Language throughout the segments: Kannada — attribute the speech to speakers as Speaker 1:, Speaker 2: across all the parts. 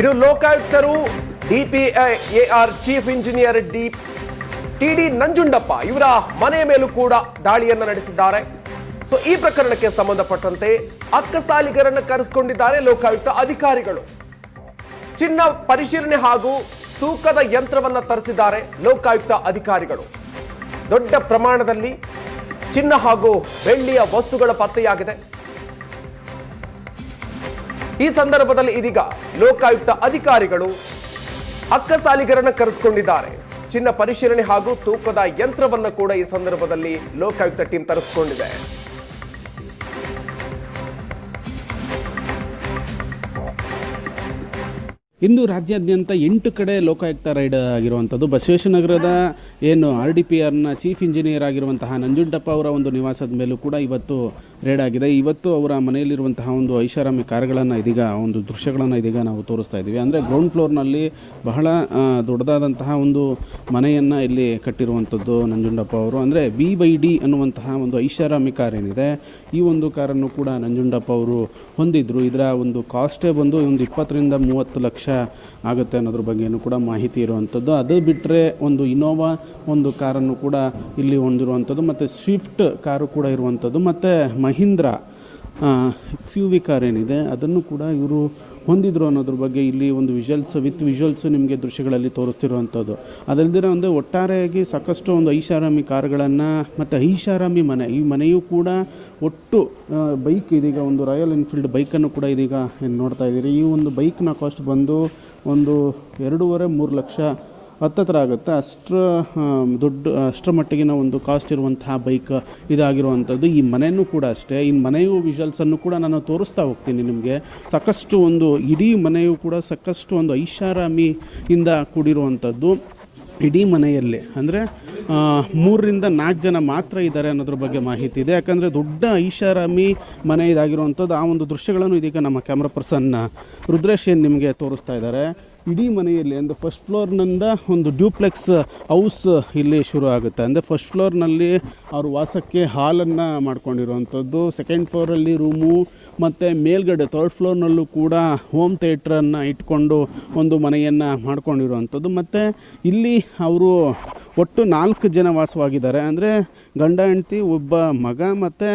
Speaker 1: ಇನ್ನು ಲೋಕಾಯುಕ್ತರು DPAR chief engineer D TD Nanjundappa ಇವರ ಮನೆ ಮೇಲೂ ಕೂಡ ದಾಳಿಯನ್ನು ನಡೆಸಿದ್ದಾರೆ. ಸೊ ಈ ಪ್ರಕರಣಕ್ಕೆ ಸಂಬಂಧಪಟ್ಟಂತೆ ಅಕ್ಕಸಾಲಿಗರನ್ನು ಕರೆಸಿಕೊಂಡಿದ್ದಾರೆ ಲೋಕಾಯುಕ್ತ ಅಧಿಕಾರಿಗಳು. ಚಿನ್ನ ಪರಿಶೀಲನೆ ಹಾಗೂ ತೂಕದ ಯಂತ್ರವನ್ನ ತರಿಸಿದ್ದಾರೆ ಲೋಕಾಯುಕ್ತ ಅಧಿಕಾರಿಗಳು. ದೊಡ್ಡ ಪ್ರಮಾಣದಲ್ಲಿ ಚಿನ್ನ ಹಾಗೂ ಬೆಳ್ಳಿಯ ವಸ್ತುಗಳ ಪತ್ತೆಯಾಗಿದೆ. ಈ ಸಂದರ್ಭದಲ್ಲಿ ಇದೀಗ ಲೋಕಾಯುಕ್ತ ಅಧಿಕಾರಿಗಳು ಅಕ್ಕಸಾಲಿಗರನ್ನ ಕರೆಸಿಕೊಂಡಿದ್ದಾರೆ. ಚಿನ್ನ ಪರಿಶೀಲನೆ ಹಾಗೂ ತೂಕದ ಯಂತ್ರವನ್ನ ಕೂಡ ಈ ಸಂದರ್ಭದಲ್ಲಿ ಲೋಕಾಯುಕ್ತ ಟೀಮ್ ತರಿಸಿಕೊಂಡಿದೆ.
Speaker 2: ಇಂದು ರಾಜ್ಯಾದ್ಯಂತ ಎಂಟು ಕಡೆ ಲೋಕಾಯುಕ್ತ ರೈಡ್ ಆಗಿರುವಂಥದ್ದು ಬಸವೇಶ್ವರನಗರದ ಏನು ಆರ್ ಡಿ ಪಿ ಆರ್ನ ಚೀಫ್ ಇಂಜಿನಿಯರ್ ಆಗಿರುವಂತಹ ನಂಜುಂಡಪ್ಪ ಅವರ ಒಂದು ನಿವಾಸದ ಮೇಲೂ ಕೂಡ ಇವತ್ತು ರೇಡ್ ಆಗಿದೆ. ಇವತ್ತು ಅವರ ಮನೆಯಲ್ಲಿರುವಂತಹ ಒಂದು ಐಷಾರಾಮಿ ಕಾರ್ಗಳನ್ನು ಇದೀಗ, ಒಂದು ದೃಶ್ಯಗಳನ್ನು ಇದೀಗ ನಾವು ತೋರಿಸ್ತಾ ಇದ್ದೀವಿ. ಅಂದರೆ ಗ್ರೌಂಡ್ ಫ್ಲೋರ್ನಲ್ಲಿ ಬಹಳ ದೊಡ್ಡದಾದಂತಹ ಒಂದು ಮನೆಯನ್ನು ಇಲ್ಲಿ ಕಟ್ಟಿರುವಂಥದ್ದು ನಂಜುಂಡಪ್ಪ ಅವರು. ಅಂದರೆ ವಿ ಬೈ ಡಿ ಅನ್ನುವಂತಹ ಒಂದು ಐಷಾರಾಮಿ ಕಾರ್ ಏನಿದೆ, ಈ ಒಂದು ಕಾರನ್ನು ಕೂಡ ನಂಜುಂಡಪ್ಪ ಅವರು ಹೊಂದಿದ್ರು. ಇದರ ಒಂದು ಕಾಸ್ಟೇ ಬಂದು ಒಂದು ಇಪ್ಪತ್ತರಿಂದ ಮೂವತ್ತು ಲಕ್ಷ ಆಗುತ್ತೆ ಅನ್ನೋದ್ರ ಬಗ್ಗೆಯೂ ಕೂಡ ಮಾಹಿತಿ ಇರುವಂಥದ್ದು ಅದು ಬಿಟ್ಟರೆ ಒಂದು ಇನೋವಾ ಒಂದು ಕಾರನ್ನು ಕೂಡ ಇಲ್ಲಿ ಹೊಂದಿರುವಂಥದ್ದು ಮತ್ತು ಸ್ವಿಫ್ಟ್ ಕಾರು ಕೂಡ ಇರುವಂಥದ್ದು ಮತ್ತು Mahindra X U V car ಏನಿದೆ, ಅದನ್ನು ಕೂಡ ಇವರು ಹೊಂದಿದ್ರು ಅನ್ನೋದ್ರ ಬಗ್ಗೆ ಇಲ್ಲಿ ಒಂದು ವಿಜುವಲ್ಸ್ ವಿತ್ ವಿಜುವಲ್ಸ್ ನಿಮಗೆ ದೃಶ್ಯಗಳಲ್ಲಿ ತೋರಿಸ್ತಿರುವಂಥದ್ದು. ಅದಲ್ಲದೆ ಒಂದು ಒಟ್ಟಾರೆಯಾಗಿ ಸಾಕಷ್ಟು ಒಂದು ಐಷಾರಾಮಿ ಕಾರ್ಗಳನ್ನು ಮತ್ತು ಐಷಾರಾಮಿ ಮನೆ, ಈ ಮನೆಯೂ ಕೂಡ ಒಟ್ಟು ಬೈಕ್ ಇದೀಗ ಒಂದು ರಾಯಲ್ ಎನ್ಫೀಲ್ಡ್ ಬೈಕನ್ನು ಕೂಡ ಇದೀಗ ನೋಡ್ತಾ ಇದ್ದೀರಿ. ಈ ಒಂದು ಬೈಕ್ನ ಕಾಸ್ಟ್ ಬಂದು ಒಂದು ಎರಡೂವರೆ ಮೂರು ಲಕ್ಷ ಹತ್ತತ್ರ ಆಗುತ್ತೆ. ಅಷ್ಟ್ರ ದೊಡ್ಡ, ಅಷ್ಟರ ಮಟ್ಟಿಗಿನ ಒಂದು ಕಾಸ್ಟ್ ಇರುವಂತಹ ಬೈಕ್ ಇದಾಗಿರುವಂಥದ್ದು. ಈ ಮನೆಯೂ ಕೂಡ ಅಷ್ಟೇ. ಈ ಮನೆಯು ವಿಷಲ್ಸನ್ನು ಕೂಡ ನಾನು ತೋರಿಸ್ತಾ ಹೋಗ್ತೀನಿ ನಿಮಗೆ. ಸಾಕಷ್ಟು ಒಂದು, ಇಡೀ ಮನೆಯು ಕೂಡ ಸಾಕಷ್ಟು ಒಂದು ಐಷಾರಾಮಿಯಿಂದ ಕೂಡಿರುವಂಥದ್ದು. ಇಡೀ ಮನೆಯಲ್ಲಿ. ಅಂದರೆ ಮೂರರಿಂದ ನಾಲ್ಕು ಜನ ಮಾತ್ರ ಇದ್ದಾರೆ ಅನ್ನೋದ್ರ ಬಗ್ಗೆ ಮಾಹಿತಿ ಇದೆ. ಯಾಕಂದರೆ ದೊಡ್ಡ ಐಷಾರಾಮಿ ಮನೆ ಇದಾಗಿರುವಂಥದ್ದು ಆ ಒಂದು ದೃಶ್ಯಗಳನ್ನು ಇದೀಗ ನಮ್ಮ ಕ್ಯಾಮ್ರಾ ಪರ್ಸನ್ ರುದ್ರೇಶ್ ಏನು ನಿಮಗೆ ತೋರಿಸ್ತಾ ಇದ್ದಾರೆ. ಇಡೀ ಮನೆಯಲ್ಲಿ ಅಂದರೆ ಫಸ್ಟ್ ಫ್ಲೋರ್ನಿಂದ ಒಂದು ಡ್ಯೂಪ್ಲೆಕ್ಸ್ ಹೌಸ್ ಇಲ್ಲಿ ಶುರು ಆಗುತ್ತೆ. ಅಂದರೆ ಫಸ್ಟ್ ಫ್ಲೋರ್ನಲ್ಲಿ ಅವರು ವಾಸಕ್ಕೆ ಹಾಲನ್ನು ಮಾಡ್ಕೊಂಡಿರುವಂಥದ್ದು ಸೆಕೆಂಡ್ ಫ್ಲೋರಲ್ಲಿ ರೂಮು ಮತ್ತು ಮೇಲ್ಗಡೆ ಥರ್ಡ್ ಫ್ಲೋರ್ನಲ್ಲೂ ಕೂಡ ಹೋಮ್ ಥಿಯೇಟ್ರನ್ನು ಇಟ್ಕೊಂಡು ಒಂದು ಮನೆಯನ್ನು ಮಾಡ್ಕೊಂಡಿರುವಂಥದ್ದು ಮತ್ತು ಇಲ್ಲಿ ಅವರು ಒಟ್ಟು ನಾಲ್ಕು ಜನ ವಾಸವಾಗಿದ್ದಾರೆ. ಅಂದರೆ ಗಂಡ, ಹೆಂಡತಿ, ಒಬ್ಬ ಮಗ ಮತ್ತು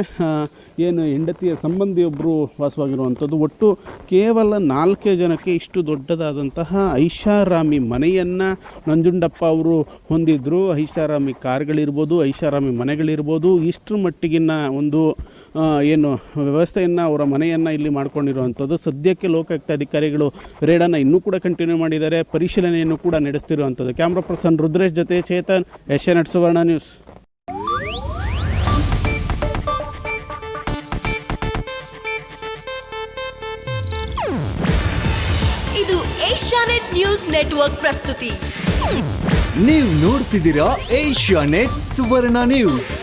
Speaker 2: ಏನು ಹೆಂಡತಿಯ ಸಂಬಂಧಿಯೊಬ್ಬರು ವಾಸವಾಗಿರುವಂಥದ್ದು. ಒಟ್ಟು ಕೇವಲ ನಾಲ್ಕೇ ಜನಕ್ಕೆ ಇಷ್ಟು ದೊಡ್ಡದಾದಂತಹ ಐಷಾರಾಮಿ ಮನೆಯನ್ನು ನಂಜುಂಡಪ್ಪ ಅವರು ಹೊಂದಿದ್ರು. ಐಷಾರಾಮಿ ಕಾರ್ಗಳಿರ್ಬೋದು, ಐಷಾರಾಮಿ ಮನೆಗಳಿರ್ಬೋದು. ಇಷ್ಟರ ಮಟ್ಟಿಗಿನ ಒಂದು ಏನು ವ್ಯವಸ್ಥೆಯನ್ನು ಅವರ ಮನೆಯನ್ನು ಇಲ್ಲಿ ಮಾಡ್ಕೊಂಡಿರುವಂಥದ್ದು ಸದ್ಯಕ್ಕೆ ಲೋಕಾಯುಕ್ತ ಅಧಿಕಾರಿಗಳು ರೇಡನ್ನು ಇನ್ನೂ ಕೂಡ ಕಂಟಿನ್ಯೂ ಮಾಡಿದ್ದಾರೆ. ಪರಿಶೀಲನೆಯನ್ನು ಕೂಡ ನಡೆಸ್ತಿರುವಂಥದ್ದು ಕ್ಯಾಮ್ರಾ ಪರ್ಸನ್ ರುದ್ರೇಶ್ ಜೊತೆ ಚೇತನ್ ಎನ್ ಸುವರ್ಣ ನ್ಯೂಸ್.
Speaker 3: ಇದು ಏಷ್ಯಾನೆಟ್ ನ್ಯೂಸ್ ನೆಟ್ವರ್ಕ್ ಪ್ರಸ್ತುತಿ.
Speaker 4: ನೀವು ನೋಡ್ತಿದ್ದೀರಾ ಏಷ್ಯಾ ನೆಟ್ ಸುವರ್ಣ ನ್ಯೂಸ್.